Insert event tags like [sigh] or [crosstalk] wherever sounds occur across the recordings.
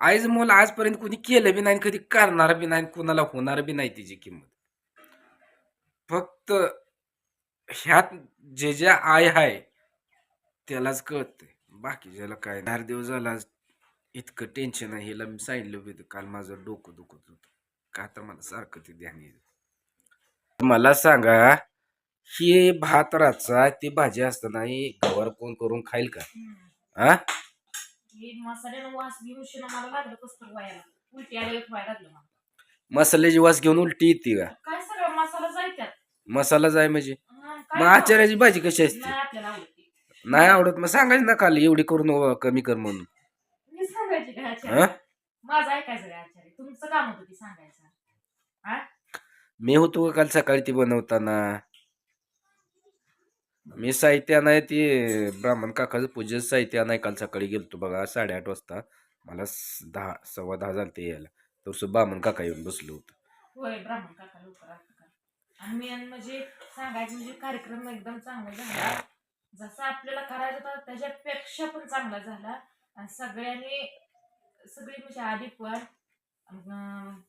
आईच मोल आजपर्यंत कोणी केलं बी नाही आणि कधी करणार बी नाही कोणाला होणार बी नाही तिची किंमत. फक्त ह्यात जे जे आय आहे त्यालाच कळतंय. बाकीच्याला काय चार दिवस झाला इतकं टेन्शन आहे. हिला मी सांगितलं होतं काल माझं डोकं दुखत होतं. का तर मला सारखं ते ध्यान येत मला सांगा ही भात राचा ती भाजी असताना गवार कोण करून खाईल का? हा हे वास घेऊन शिना मला लागलं कसं व्हायला. उलटी आलं एक व्हायला लागलं मला. मसाल्याची वास घेऊन उलटी येते का? काय सगळं मसाला जायच्यात? मसाला जाय म्हणजे? हं, मग आचार्याची भाजी कशी असते? नाही आपल्याला आवडते. नाही आवडत मग सांगायचं ना खाली एवढी करून कमी कर म्हणून. मी सांगायची काय हं? आचार्य माझं ऐकायचं काय आचार्य तुमचं काम होतं ते सांगायचं. हा? मी होतो का काल सकाळी ती बनवताना? मी साहित्य आणाय ती ब्राह्मण काकाचं पूजेचं साहित्य आणाय काल सकाळी गेलतो बघा साडेआठ वाजता. मला स- दहा सव्वा दहा झालं ते यायला. तर ब्राह्मण काका येऊन बसलो होतो. होय ब्राह्मण काका लवकर असतं का? आणि मेन म्हणजे सांगायचं म्हणजे कार्यक्रम एकदम चांगला झाला. जसा आपल्याला करायचा होता त्याच्यापेक्षा पण चांगला झाला. आणि सगळ्यांनी सगळी म्हणजे आधी पण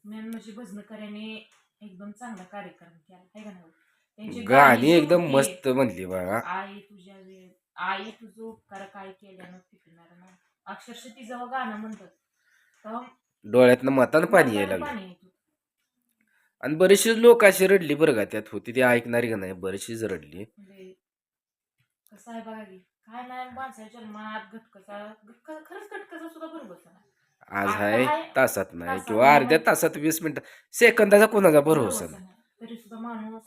मेन म्हणजे भजनकऱ्याने एकदम चांगला कार्यक्रम केला. आहे का नाही? त्यांची गाणी एकदम मस्त म्हणली बघा आई तुझ्या वेळ आई तुझं उपकार काय केल्यानं फिटणार ना अक्षरशः ती जेव्हा गाणं म्हणतात. तेव्हा डोळ्यातनं मतानं पाणी यायला लागलं. पाणी येतं. आणि बरेचसे लोक अशी रडली बरं का त्यात होती ती ऐकणारी का नाही बरेचशीच रडली. म्हणजे कसं आहे बघा की काय नाही माणसाच्या जन्मात घटकचा घटका खरंच घटकाचा सुद्धा भरवसा नाही. आज आता आहे तासात नाही तासात किंवा नाही. अर्ध्या तासात वीस मिनिटं सेकंदाचा कोणाचा नाही. नाही. तरी सुद्धा माणूस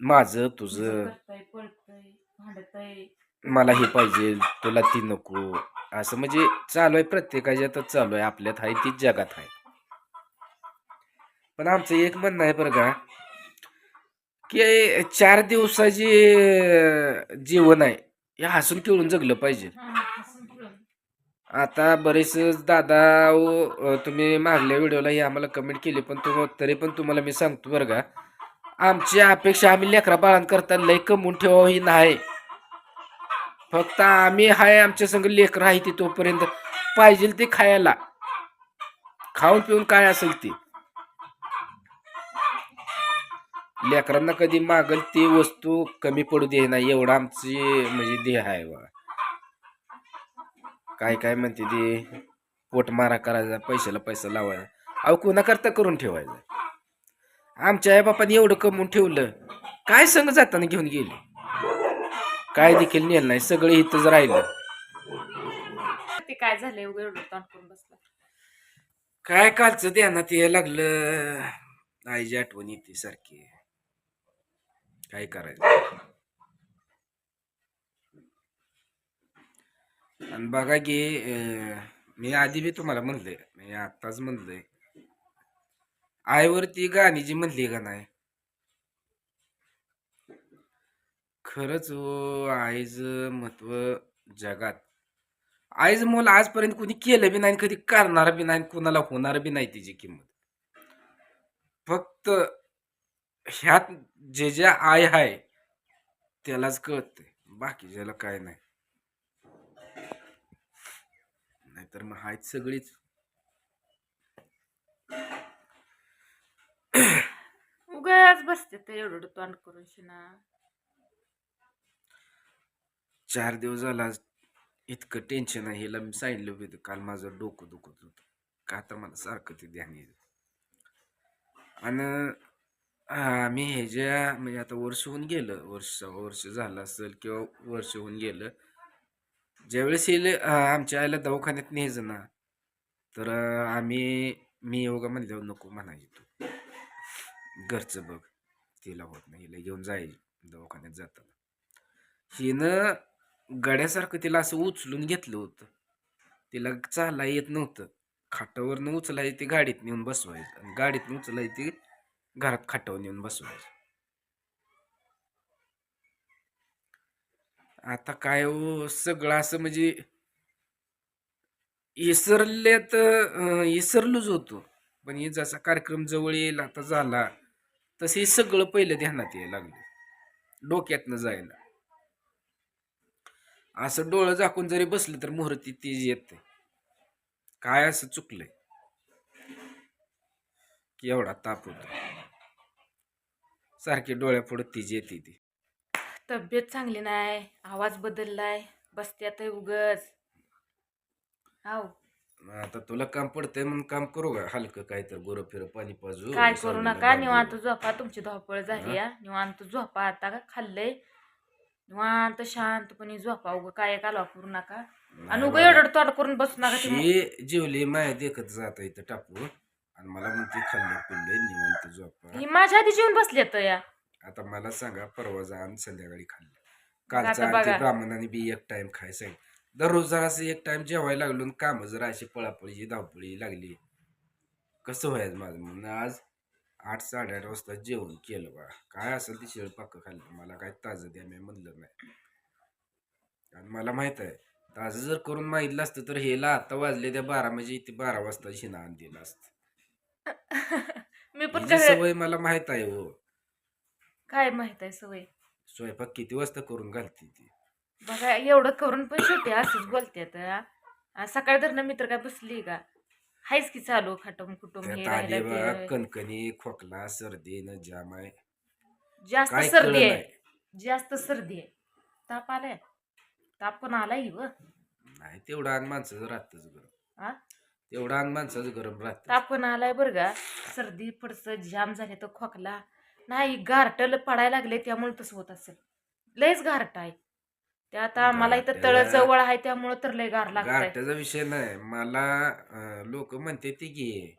माझं तुझं. करतय पळतय भांडतय. मला हे पाहिजे तुला ती नको. असं म्हणजे चालू आहे प्रत्येकाच्यातच चालू आहे. आपल्यात आहे तीच जगात आहे. पण आमचं एक म्हणणं आहे बरं का की चार दिवसाची जीवन आहे हे हसून खेळून जगलं पाहिजे. हा. आता बरेच दादा अं, तुम्ही मागल्या व्हिडिओला ही आम्हाला कमेंट केली पण तुम तरी पण तुम्हाला मी सांगतो बरं का आमची अपेक्षा आम्ही लेकरा बाळांकरता लय कमवून ठेवावं ही नाही. फक्त आम्ही हाय आमच्या संग लेकर आहे ती तोपर्यंत. पाहिजे ते खायला. खाऊन पिऊन काय असेल ते? लेकरांना कधी मागल ती वस्तू कमी पडू दे नाही एवढं आमची म्हणजे देह आहे बा. काय काय म्हणते ते? पोट मारा करायचा पैशाला पैसा लावायचा अहो कोणाकरता करून ठेवायचा? आमच्या आई बापाने एवढं कमवून ठेवलं. काय संग जाताना घेऊन गेले? काय देखील नेलं नाही सगळं इथंच राहिलं. ते काय झालंय उघड एवढं ताण करून बसला. काय कालचं ध्यानात यायला लागलं? आईची आठवण येते सारखी. काय करायचं? आणि बघा की अं, मी आधी बी तुम्हाला म्हणलंय मी आत्ताच म्हणलंय आईवरती गाणी जी म्हणली का नाही? खरंच हो आईज महत्त्व जगात. आईज मोल आजपर्यंत कोणी केलं बी नाही आणि कधी करणार बी नाही आणि कोणाला होणार बी नाही तिची किंमत. फक्त ह्यात जे जे आय आहे त्यालाच कळतंय. बाकीच्याला काय नाही. नाहीतर मग आहेत सगळीच. उगाच बसते ते एवढं तोंड करून शिना चार दिवस झाला इतकं टेन्शन आहे हिला मी सांगितलं होतं काल माझं डोकं दुखत होतं. का तर मला सारखं ते ध्यान येत आणि आम्ही हे ज्या म्हणजे आता वर्ष होऊन गेलं वर्ष वर्ष झालं असेल किंवा वर्ष होऊन गेलं ज्यावेळेस येईल आमच्या आईला दवाखान्यात न्यायचं ना तर आम्ही मी योगा म्हणल्यावर नको म्हणायची. तू घरचं बघ तिला होत नाही हिला घेऊन जायची दवाखान्यात जाताना. हिनं गड्यासारखं तिला असं उचलून घेतलं होतं. तिला चालला येत नव्हतं. खाटावरनं उचलाय ती गाडीत नेऊन बसवायचं आणि गाडीत उचलाय ती घरात खाटावर नेऊन बसवायचं. आता काय हो सगळं असं म्हणजे इसरल्यात तर इसरलोच होतो. पण हे जसा कार्यक्रम जवळ येईल आता झाला. तसे सगळं पहिलं ध्यानात यायला लागलं. डोक्यातनं जायला. असं डोळं झाकून जरी बसलं तर मुहूर्ती ती येते. काय असं चुकलंय? एवढा ताप होतो. सारखी डोळ्यापुढे तीज येते ती. तब्येत चांगली नाही आवाज बदललाय बसत्यात उगच. आव आता तुला काम पडतंय म्हणून काम करू का? हलकं काय तर गोरं फिरं पाणी पाजू काय करू नका? बांधू. निवांत झोपा तुमची धावपळ झाली या निवांत झोपा. आता का खाल्लंय? निवांत शांतपणे झोपा. उगं काय कालवा करू नका. आणि उगं. एवढं तोंड करून बसू नका ते ही जीवली माया देखत जात इथं टाकू आणि मला म्हणते खाल्लं पिल्लंय निवांत झोपा. ही माझ्या आधी जेवून बसले तर या. आता मला सांगा परवा जा आणि संध्याकाळी खाल्लं. आता कालचा बघा. ब्राह्मणाने बी एक टाइम खाय सांगितलं दररोज जर असं एक टाइम जेवायला लागलो आणि कामं जर अशी पळापळीची धावपळी लागली कसं व्हायचं माझं म्हणून आज आठ साडेआठ वाजता जेवण केलं बा. काय असेल ते शिळ पाक खाल्लं. मला काय ताजं द्या मी म्हणलं नाही. आणि मला माहीत आहे ताजं जर करून मागितलं असतं तर हेला आता वाजले त्या बारा म्हणजे ते बारा वाजता शिना आण दिलं असतं. [laughs] मी पण काय सवय मला माहीत आहे हो. काय माहीत आहे सवय? स्वयंपाक किती वाजता करून घालते ती? बघा एवढं करून पण शेवटी असंच बोलते आता सकाळी धरणं मित्र काय बसली का? हायच की चालू खाटम खुटुम हे त्यात आधी राहिलं बघा ते. कणकणी खोकला सर्दी न जाम आहे. जास्त काय सर्दी आहे. जास्त सर्दी आहे. ताप आलाय. ताप पण आलाय व. नाही तेवढं अंग माणसाचं राहतच गरम? तेवढं अंग माणसाचं गरम राहत ताप पण आलाय बरं का. सर्दी पडस जाम झाले तर खोकला. नाही गारटल पडायला लागले त्यामुळे तसं होत असेल. लयच गारट आहे. ते आता मला इथं तळ गारट्याला- जवळ आहे त्यामुळे तर लय गार लागत गारठ्याचा विषय नाही. मला लोक म्हणते ती की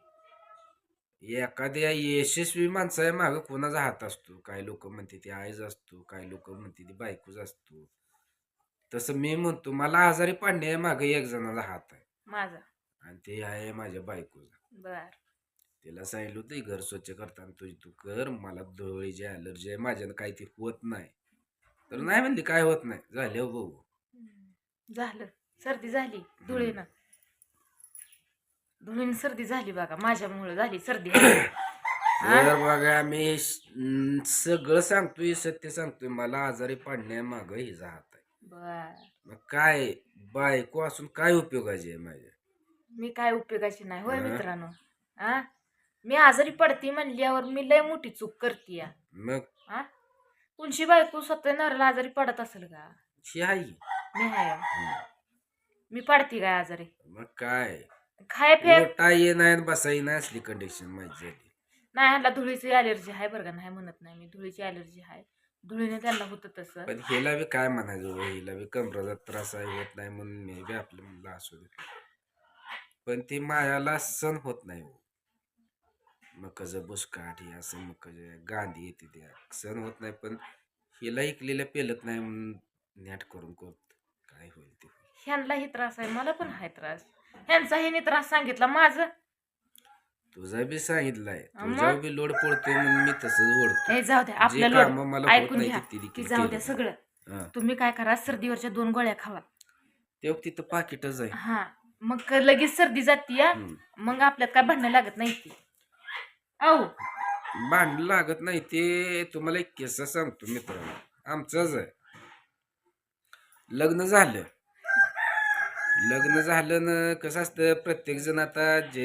एखाद्या यशस्वी माणसा माग कोणाचा हात असतो? काही लोक म्हणते ती आईच असतो काही लोक म्हणते ती बायकोच असतो. तसं मी म्हणतो मला आजारी पाडणे मागे एक जणाचा हात आहे. माझा. आणि ते आहे माझ्या बायकोचा. बर. तिला सांगितलं होतं घर स्वच्छ करताना तुझी तू कर मला डोळीची अलर्जी आहे माझ्यानं काही ते होत नाही. तर नाही म्हणली काय होत नाही. झाले हो भाऊ झालं. सर्दी झाली धुळीनं धुळीनं सर्दी झाली बघा माझ्यामुळे झाली सर्दी. हा? तर बघा मी सगळं सांगतोय सत्य सांगतोय मला आजारी पाडण्या माग हिचा हात आहे. बर. मग काय बायको असून काय उपयोगाची आहे माझ्या? मी काय उपयोगाची नाही होय हा? मित्रांनो. हा? मी आजारी पडते म्हणल्यावर मी लय मोठी चूक करते मग? हा? कोणशी बायको नरला आजारी पडत असेल का? आई. मी आहे. मी पडते काय आजारी? मग काय? खाय फे मोठा ये नाही आणि बसाई नाही असली कंडिशन माझी झाली नाही ह्याला धुळीची अलर्जी आहे बरं का? नाही म्हणत नाही मी. धुळीची अलर्जी आहे. धुळीने त्यांना होतं तसं. पण हिला बी काय म्हणायचं हो, हिला बी कमराचा त्रास आहे होत नाही म्हणून मी बी आपलं म्हणलं असू दे पण ती मायाला सण होत नाही हो. मकाचं बुसकाट हे असं मकाचं गांधी येते त्या सण होत नाही पण हिला इकलेल्या पेलत नाही म्हणून नॅट करून करत काय होईल ते. ह्यांनाही त्रास आहे मला पण आहे त्रास ह्यांचा ह्याने त्रास सांगितला माझं तुझा बी सांगितलंय? तुझा बी लोड पडतोय म्हणून मी तसंच ओढतो हे जाऊ द्या जे आपल्या कामं लोड मला होत ऐकून नाही ते की. जाऊ द्या सगळं हा. तुम्ही काय करा सर्दीवरच्या दोन गोळ्या खावा ते तिथं पाकिटच आहे हा मग क- लगेच सर्दी जाती. मग आपल्यात काय भांडणं लागत नाही ती औ भांडण लागत नाही ते तुम्हाला एक किस्सा सांगतो मित्रांनो. आमचंच आहे. लग्न झालं. लग्न झालं ना कसं असतं प्रत्येक जण आता जे